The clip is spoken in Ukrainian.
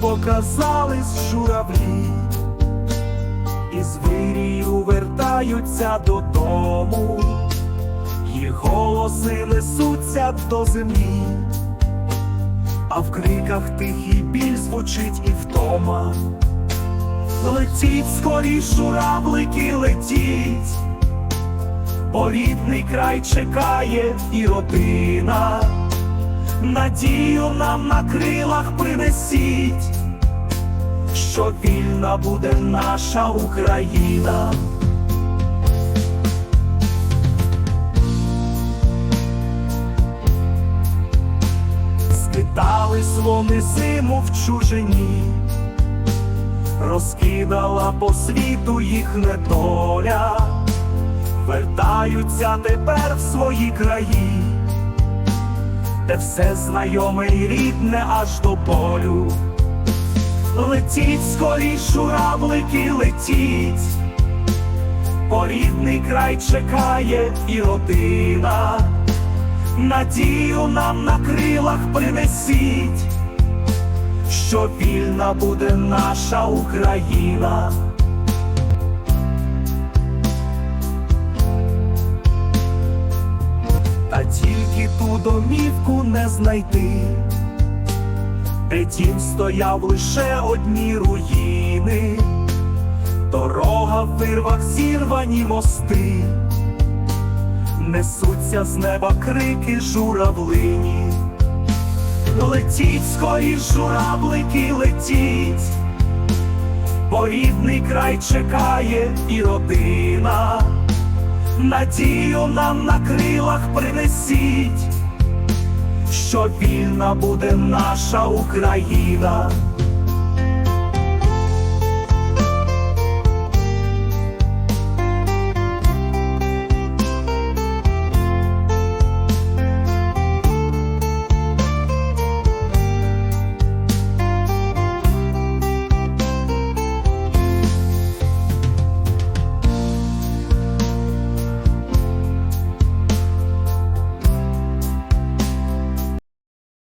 показались журавлі, і з вирію вертаються додому, їх голоси несуться до землі, а в криках тихий біль звучить і втома. Летіть скоріш, журавлики, летіть, бо рідний край чекає і родина, надію нам на крилах принесіть, що вільна буде наша Україна. Скитались вони зиму в чужині розкидала по світу їх недоля, вертаються тепер в свої краї, де все знайоме й рідне аж до болю. Летіть скоріш, журавлики, летіть, бо рідний край чекає і родина, надію нам на крилах принесіть що вільна буде наша Україна. Ту домівку не знайти, де дім стояв лише одні руїни, дорога в вирвах зірвані мости, несуться з неба крики журавлині. Летіть скоріш, журавлики, летіть, бо рідний край чекає і родина, надію нам на крилах принесіть, що вільна буде наша Україна.